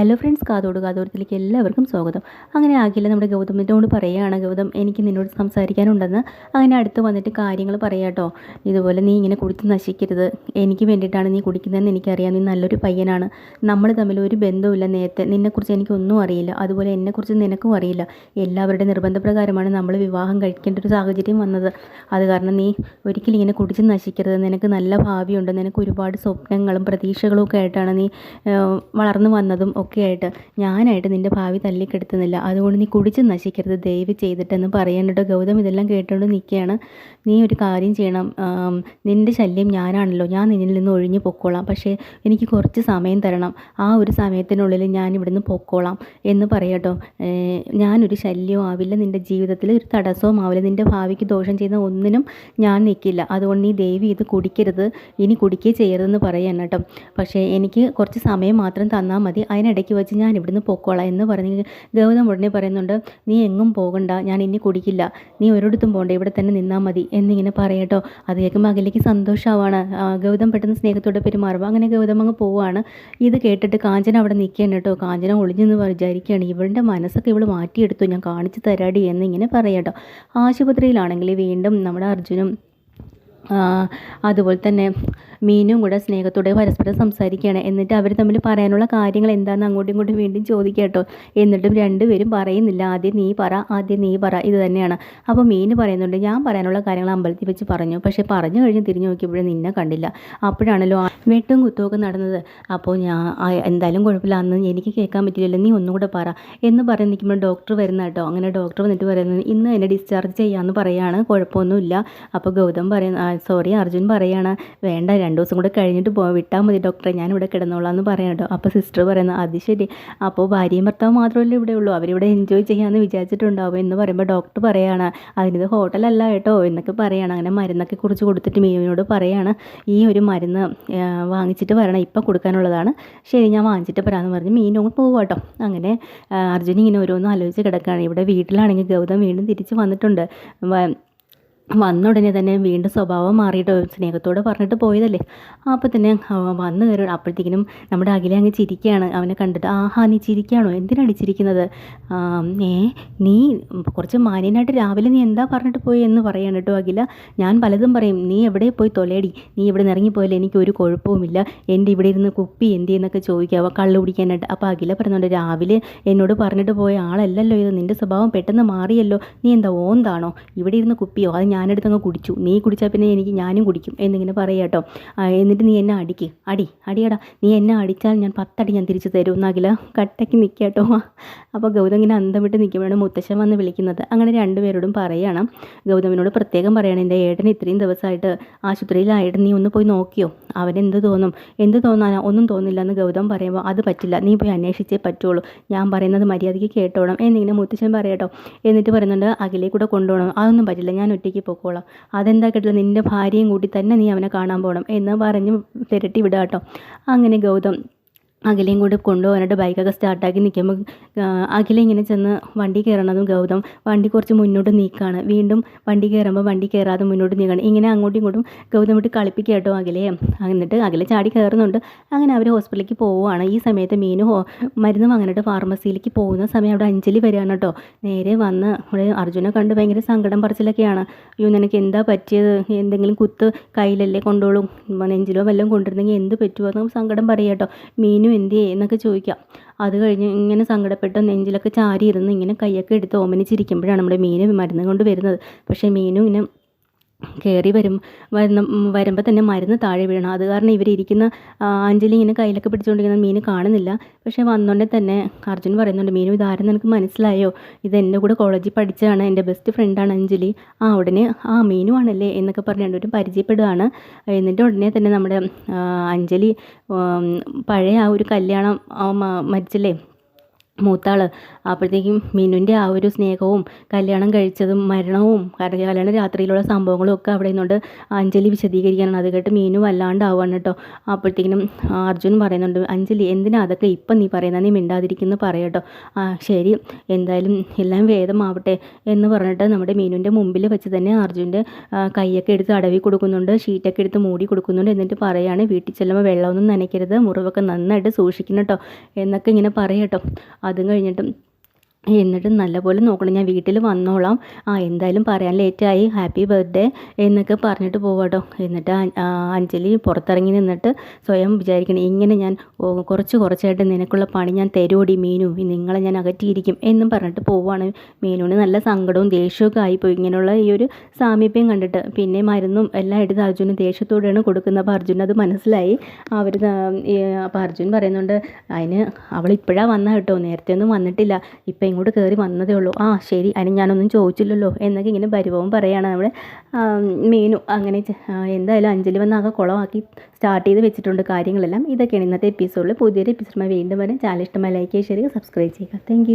Hello friends കാതോട് കാതോരത്തിലേക്ക് എല്ലാവർക്കും സ്വാഗതം. അങ്ങനെ ആകില്ല നമ്മുടെ ഗൗതമിനോട് പറയുകയാണ് ഗൗതം എനിക്ക് നിന്നോട് സംസാരിക്കാനുണ്ടെന്ന്. അങ്ങനെ അടുത്ത് വന്നിട്ട് കാര്യങ്ങൾ പറയാട്ടോ. ഇതുപോലെ നീ ഇങ്ങനെ കുടിച്ച് നശിക്കരുത്. എനിക്ക് വേണ്ടിയിട്ടാണ് നീ കുടിക്കുന്നതെന്ന് എനിക്കറിയാം. നീ നല്ലൊരു പയ്യനാണ്. നമ്മൾ തമ്മിൽ ഒരു ബന്ധവുമില്ല നേരത്തെ. നിന്നെക്കുറിച്ച് എനിക്കൊന്നും അറിയില്ല. അതുപോലെ എന്നെക്കുറിച്ച് നിനക്കും അറിയില്ല. എല്ലാവരുടെ നിർബന്ധപ്രകാരമാണ് നമ്മൾ വിവാഹം കഴിക്കേണ്ട ഒരു സാഹചര്യം വന്നത്. അത് കാരണം നീ ഒരിക്കലും ഇങ്ങനെ കുടിച്ച് നശിക്കരുത്. നിനക്ക് നല്ല ഭാവിയുണ്ട്. നിനക്ക് ഒരുപാട് സ്വപ്നങ്ങളും പ്രതീക്ഷകളും ഒക്കെ ആയിട്ടാണ് നീ വളർന്നു വന്നതും ഒക്കെ ആയിട്ട് ഞാനായിട്ട് നിന്റെ ഭാവി തല്ലിക്കെടുത്തുന്നില്ല അതുകൊണ്ട് നീ കുടിച്ച് നശിക്കരുത്. ദയവ് ചെയ്തിട്ടെന്ന് പറയാനിട്ട് ഗൗതം ഇതെല്ലാം കേട്ടുകൊണ്ട് നിൽക്കുകയാണ് നീ ഒരു കാര്യം ചെയ്യണം. നിന്റെ ശല്യം ഞാനാണല്ലോ. ഞാൻ നിന്നിൽ നിന്ന് ഒഴിഞ്ഞു പൊക്കോളാം. പക്ഷേ എനിക്ക് കുറച്ച് സമയം തരണം. ആ ഒരു സമയത്തിനുള്ളിൽ ഞാൻ ഇവിടുന്ന് പൊക്കോളാം എന്ന് പറയട്ടോ. ഞാനൊരു ശല്യവും ആവില്ല. നിന്റെ ജീവിതത്തിൽ ഒരു തടസ്സവും ആവില്ല. നിന്റെ ഭാവിക്ക് ദോഷം ചെയ്യുന്ന ഒന്നിനും ഞാൻ നിൽക്കില്ല. അതുകൊണ്ട് നീ ദേവി ഇത് കുടിക്കരുത്. ഇനി കുടിക്കുകയും ചെയ്യരുതെന്ന് പറയാൻ കേട്ടോ. പക്ഷേ എനിക്ക് കുറച്ച് സമയം മാത്രം തന്നാൽ മതി. അതിനിടയ്ക്ക് വെച്ച് ഞാൻ ഇവിടുന്ന് പൊക്കോളാം എന്ന് പറഞ്ഞ് ഗൗതം ഉടനെ പറയുന്നുണ്ട് നീ എങ്ങും പോകണ്ട. ഞാൻ ഇനി കുടിക്കില്ല. നീ ഒരിടത്തും പോകണ്ട ഇവിടെ തന്നെ നിന്നാൽ മതി. എന്നിങ്ങനെ പറയട്ടോ. അത് കേൾക്കുമ്പോൾ അകലേക്ക് സന്തോഷമാവാണ് ഗൗതം പെട്ടെന്ന് സ്നേഹത്തോടെ പെരുമാറുമ്പോൾ അങ്ങനെ ഗൗതം അങ്ങ് പോവാണ്. ഇത് കേട്ടിട്ട് കാഞ്ചന അവിടെ നിൽക്കുകയാണ് കേട്ടോ. കാഞ്ചന ഒളിഞ്ഞെന്ന് വിചാരിക്കുകയാണ്. ഇവളുടെ മനസ്സൊക്കെ ഇവൾ മാറ്റിയെടുത്തു. ഞാൻ കാണിച്ചു തരാടി എന്നിങ്ങനെ കേട്ടോ. ആശുപത്രിയിലാണെങ്കിൽ വീണ്ടും നമ്മുടെ അർജുനും അതുപോലെ തന്നെ മീനും കൂടെ സ്നേഹത്തോടെ പരസ്പരം സംസാരിക്കുകയാണ്. എന്നിട്ട് അവർ തമ്മിൽ പറയാനുള്ള കാര്യങ്ങൾ എന്താണെന്ന് അങ്ങോട്ടും ഇങ്ങോട്ടും വീണ്ടും ചോദിക്കുക കേട്ടോ. എന്നിട്ടും രണ്ടുപേരും പറയുന്നില്ല. ആദ്യം നീ പറ ആദ്യം നീ പറ. ഇത് തന്നെയാണ്. അപ്പോൾ മീൻ പറയുന്നുണ്ട് ഞാൻ പറയാനുള്ള കാര്യങ്ങൾ അമ്പലത്തിൽ വെച്ച് പറഞ്ഞു. പക്ഷേ പറഞ്ഞു കഴിഞ്ഞ് തിരിഞ്ഞു നോക്കിയപ്പോഴും നിന്നെ കണ്ടില്ല. അപ്പോഴാണല്ലോ വെട്ടും കുത്തുമൊക്കെ നടന്നത്. അപ്പോൾ ഞാൻ എന്തായാലും കുഴപ്പമില്ല. അന്ന് എനിക്ക് കേൾക്കാൻ പറ്റില്ലല്ലോ. നീ ഒന്നും കൂടെ പറ. എന്ന് പറഞ്ഞ് നിൽക്കുമ്പോൾ ഡോക്ടർ വരുന്ന കേട്ടോ. അങ്ങനെ ഡോക്ടർ വന്നിട്ട് പറയുന്നത് ഇന്ന് എന്നെ ഡിസ്ചാർജ് ചെയ്യാമെന്ന് പറയുകയാണ് കുഴപ്പമൊന്നുമില്ല. അപ്പോൾ ഗൗതം പറയുന്ന സോറി അർജുൻ പറയാണ് വേണ്ട രണ്ട് ദിവസം കൂടെ കഴിഞ്ഞിട്ട് പോ വിട്ടാൽ മതി ഡോക്ടറെ ഞാൻ ഇവിടെ കിടന്നോളാം എന്ന് പറയാം കേട്ടോ അപ്പോൾ സിസ്റ്റർ പറയുന്നത് അത് ശരി. അപ്പോൾ ഭാര്യയും ഭർത്താവ് മാത്രമല്ലേ ഇവിടെ ഉള്ളൂ. അവരിവിടെ എൻജോയ് ചെയ്യാമെന്ന് വിചാരിച്ചിട്ടുണ്ടാവും. എന്ന് പറയുമ്പോൾ ഡോക്ടർ പറയാണ് അതിനിത് ഹോട്ടലല്ല കേട്ടോ എന്നൊക്കെ പറയാണ്. അങ്ങനെ മരുന്നൊക്കെ കുറിച്ച് കൊടുത്തിട്ട് മീവിനോട് പറയാണ് ഈ ഒരു മരുന്ന് വാങ്ങിച്ചിട്ട് വരണം. ഇപ്പം കൊടുക്കാനുള്ളതാണ്. ശരി ഞാൻ വാങ്ങിച്ചിട്ട് വരാമെന്ന് പറഞ്ഞ് മീനും പോകും കേട്ടോ അങ്ങനെ അർജുൻ ഇങ്ങനെ ഓരോന്നും ആലോചിച്ച് കിടക്കുകയാണ് ഇവിടെ വീട്ടിലാണെങ്കിൽ ഗൗതം വീണ്ടും തിരിച്ച് വന്നിട്ടുണ്ട്. വന്ന ഉടനെ തന്നെ വീണ്ടും സ്വഭാവം മാറിയിട്ട് സ്നേഹത്തോടെ പറഞ്ഞിട്ട് പോയതല്ലേ? അപ്പോൾ തന്നെ വന്നു കയറി അപ്പോഴത്തേക്കിനും നമ്മുടെ അഖില അങ്ങ് ചിരിക്കുകയാണ്. അവനെ കണ്ടിട്ട് ആഹാ നീ ചിരിക്കുകയാണോ? എന്തിനാണ് ചിരിക്കുന്നത്? ഏ നീ കുറച്ച് മാന്യനായിട്ട് രാവിലെ നീ എന്താ പറഞ്ഞിട്ട് പോയി? എന്ന് പറയാണ് കേട്ടോ അഖില. ഞാൻ പലതും പറയും. നീ എവിടെ പോയി തൊലയടി? നീ ഇവിടെ ഇറങ്ങിപ്പോയാലും എനിക്ക് ഒരു കുഴപ്പവുമില്ല. എന്റെ ഇവിടെ ഇരുന്ന് കുപ്പി എന്ത് എന്നൊക്കെ ചോദിക്കുക കള്ളു കുടിക്കാനായിട്ട്. അപ്പോൾ അഖില പറയുന്നുണ്ട് രാവിലെ എന്നോട് പറഞ്ഞിട്ട് പോയ ആളല്ലല്ലോ ഇത്. നിന്റെ സ്വഭാവം പെട്ടെന്ന് മാറിയല്ലോ. നീ എന്താ ഓന്താണോ? ഇവിടെ ഇരുന്ന് കുപ്പിയോ? അത് ഞാനെടുത്തങ്ങ് കുടിച്ചു. നീ കുടിച്ചാൽ പിന്നെ എനിക്ക് ഞാനും കുടിക്കും എന്നിങ്ങനെ പറയാം കേട്ടോ എന്നിട്ട് നീ എന്നെ അടിക്ക്. അടി അടിയടാ. നീ എന്നെ അടിച്ചാൽ ഞാൻ പത്തടി ഞാൻ തിരിച്ചു തരും. എന്നാകില്ല കട്ടയ്ക്ക് നിൽക്കുക കേട്ടോ. അപ്പോൾ ഗൗതം ഇങ്ങനെ അന്തം വിട്ട് നിൽക്കുമ്പോഴാണ് മുത്തശ്ശൻ വന്ന് വിളിക്കുന്നത്. അങ്ങനെ രണ്ടുപേരോടും പറയണം. ഗൗതമിനോട് പ്രത്യേകം പറയണം എന്റെ ഏട്ടൻ ഇത്രയും ദിവസമായിട്ട് ആശുപത്രിയിലായിട്ട് നീ ഒന്ന് പോയി നോക്കിയോ? അവനെന്ത് തോന്നും? എന്ത് തോന്നാനാ? ഒന്നും തോന്നില്ല എന്ന് ഗൗതം പറയുമ്പോൾ അത് പറ്റില്ല. നീ പോയി അന്വേഷിച്ചേ പറ്റുള്ളൂ. ഞാൻ പറയുന്നത് മര്യാദയ്ക്ക് കേട്ടോണം. എന്നിങ്ങനെ മുത്തശ്ശൻ പറയട്ടോ എന്നിട്ട് പറയുന്നുണ്ട് അഖിലേക്ക് കൊണ്ടുപോകണം. അതൊന്നും പറ്റില്ല. ഞാൻ ഒറ്റയ്ക്ക് പൊക്കോളാം. അതെന്താ കേട്ടില്ല? നിന്റെ ഭാര്യയും കൂട്ടി തന്നെ നീ അവനെ കാണാൻ പോകണം എന്ന് പറഞ്ഞ് തിരട്ടി വിടാം കേട്ടോ. അങ്ങനെ ഗൗതം അഖിലയും കൂടി കൊണ്ടുപോകാനായിട്ട് ബൈക്കൊക്കെ സ്റ്റാർട്ടാക്കി നിൽക്കുമ്പോൾ അഖില ഇങ്ങനെ ചെന്ന് വണ്ടി കയറണതും ഗൗതം വണ്ടി കുറച്ച് മുന്നോട്ട് നീക്കുകയാണ് വീണ്ടും വണ്ടി കയറുമ്പോൾ വണ്ടി കയറാതെ മുന്നോട്ട് നീക്കുകയാണ് ഇങ്ങനെ അങ്ങോട്ടും ഇങ്ങോട്ടും ഗൗതം വിട്ട് കളിപ്പിക്കുക കേട്ടോ അഖിലയെ. എന്നിട്ട് അഖില ചാടി കയറുന്നുണ്ട്. അങ്ങനെ അവർ ഹോസ്പിറ്റലിലേക്ക് പോവുകയാണ്. ഈ സമയത്ത് മീനു മരുന്ന് വാങ്ങാനായിട്ട് ഫാർമസിയിലേക്ക് പോകുന്ന സമയം അവിടെ അഞ്ജലി വരികയാണ് കേട്ടോ. നേരെ വന്ന് അവിടെ അർജുനെ കണ്ട് ഭയങ്കര സങ്കടം പറച്ചിലൊക്കെയാണ്. അയ്യോ നിനക്ക് എന്താ പറ്റിയത്? എന്തെങ്കിലും കുത്ത് കയ്യിലല്ലേ കൊണ്ടോളും? നെഞ്ചിലോ വല്ലതും കൊണ്ടിരുന്നെങ്കിൽ എന്ത് പറ്റുമോ എന്ന് സങ്കടം പറയുക കേട്ടോ. മീനു മീനു എന്തിയേ എന്നൊക്കെ ചോദിക്കാം. അത് കഴിഞ്ഞ് ഇങ്ങനെ സങ്കടപ്പെട്ട് നെഞ്ചിലൊക്കെ ചാരി ഇരുന്ന് ഇങ്ങനെ കൈയൊക്കെ എടുത്ത് ഓമനിച്ചിരിക്കുമ്പോഴാണ് നമ്മുടെ മീനും മരുന്ന് കൊണ്ട് വരുന്നത്. പക്ഷേ മീനും ഇങ്ങനെ കയറി വരും വരുന്ന വരുമ്പോൾ തന്നെ മരുന്ന് താഴെ വീഴണം. അത് കാരണം ഇവരിയ്ക്കുന്ന അഞ്ജലി ഇങ്ങനെ കയ്യിലൊക്കെ പിടിച്ചുകൊണ്ടിരിക്കുന്ന മീൻ കാണുന്നില്ല. പക്ഷേ വന്നോണ്ടേ തന്നെ അർജുൻ പറയുന്നുണ്ട് മീനു ഇതാരും നിനക്ക് മനസ്സിലായോ? ഇത് എന്റെ കൂടെ കോളേജിൽ പഠിച്ചതാണ് എന്റെ ബെസ്റ്റ് ഫ്രണ്ടാണ് അഞ്ജലി. ആ ഉടനെ ആ മീനു ആണല്ലേ? എന്നൊക്കെ പറഞ്ഞ് രണ്ടുപേരും പരിചയപ്പെടുകയാണ്. എന്നിട്ട് ഉടനെ തന്നെ നമ്മുടെ അഞ്ജലി പഴയ ആ ഒരു കല്യാണം മരിച്ചില്ലേ? മൂത്താൾ അപ്പോഴത്തേക്കും മിനുവിന്റെ ആ ഒരു സ്നേഹവും കല്യാണം കഴിച്ചതും മരണവും കല്യാണ രാത്രിയിലുള്ള സംഭവങ്ങളും ഒക്കെ അവിടെ നിന്നുകൊണ്ട് അഞ്ജലി വിശദീകരിക്കാനാണ്. അത് കേട്ട് മീനു വല്ലാണ്ടാവുകയാണ് കേട്ടോ. അപ്പോഴത്തേക്കിനും അർജുൻ പറയുന്നുണ്ട് അഞ്ജലി എന്തിനാ അതൊക്കെ ഇപ്പം നീ പറയുന്നത് നീ മിണ്ടാതിരിക്കുന്നു പറയട്ടോ ആ ശരി. എന്തായാലും എല്ലാം വേദമാവട്ടെ എന്ന് പറഞ്ഞിട്ട് നമ്മുടെ മീനുവിന്റെ മുമ്പിൽ വെച്ച് തന്നെ അർജുന്റെ കൈയൊക്കെ എടുത്ത് അടവി കൊടുക്കുന്നുണ്ട് ഷീറ്റൊക്കെ എടുത്ത് മൂടി കൊടുക്കുന്നുണ്ട് എന്നിട്ട് പറയാണ് വീട്ടിൽ ചെല്ലുമ്പോൾ വെള്ളമൊന്നും നനയ്ക്കരുത് മുറിവൊക്കെ നന്നായിട്ട് സൂക്ഷിക്കണം കേട്ടോ എന്നൊക്കെ ഇങ്ങനെ പറയട്ടോ അതും കഴിഞ്ഞിട്ട് എന്നിട്ട് നല്ലപോലെ നോക്കണം. ഞാൻ വീട്ടിൽ വന്നോളാം. ആ എന്തായാലും പറയാൻ ലേറ്റായി. ഹാപ്പി ബർത്ത്ഡേ എന്നൊക്കെ പറഞ്ഞിട്ട് പോവാട്ടോ. എന്നിട്ട് അഞ്ജലി പുറത്തിറങ്ങി നിന്നിട്ട് സ്വയം വിചാരിക്കണം ഇങ്ങനെ ഞാൻ കുറച്ച് കുറച്ചായിട്ട് നിനക്കുള്ള പണി ഞാൻ തരുമോടി മീനു. നിങ്ങളെ ഞാൻ അകറ്റിയിരിക്കും എന്നും പറഞ്ഞിട്ട് പോവാണ്. മീനുവിന് നല്ല സങ്കടവും ദേഷ്യമൊക്കെ ആയിപ്പോയി. ഇങ്ങനെയുള്ള ഈ ഒരു സാമീപ്യം കണ്ടിട്ട് പിന്നെ മരുന്നും എല്ലാം എടുത്ത് അർജുന് ദേഷ്യത്തോടെയാണ് കൊടുക്കുന്നത്. അപ്പോൾ അർജുൻ അത് മനസ്സിലായി. അവർ അപ്പോൾ അർജുൻ പറയുന്നുണ്ട് അതിന് അവൾ ഇപ്പോഴാണ് വന്ന കേട്ടോ. നേരത്തെ ഒന്നും വന്നിട്ടില്ല. ഇപ്പം ഇങ്ങോട്ട് കയറി വന്നതേ ഉള്ളൂ. ആ ശരി അതിന് ഞാനൊന്നും ചോദിച്ചില്ലല്ലോ എന്നൊക്കെ ഇങ്ങനെ പരിഭവം പറയുകയാണ് നമ്മുടെ മീനു അങ്ങനെ എന്തായാലും അഞ്ജലി വന്ന് ആകെ കുളമാക്കി സ്റ്റാർട്ട് ചെയ്ത് വെച്ചിട്ടുണ്ട് കാര്യങ്ങളെല്ലാം. ഇതൊക്കെയാണ് ഇന്നത്തെ എപ്പിസോഡിൽ പുതിയൊരു എപ്പിസോഡുമായി വീണ്ടും വരും. ചാനൽ ഇഷ്ടമായി ലൈക്ക് ചെയ്യുക സബ്സ്ക്രൈബ് ചെയ്യുക താങ്ക്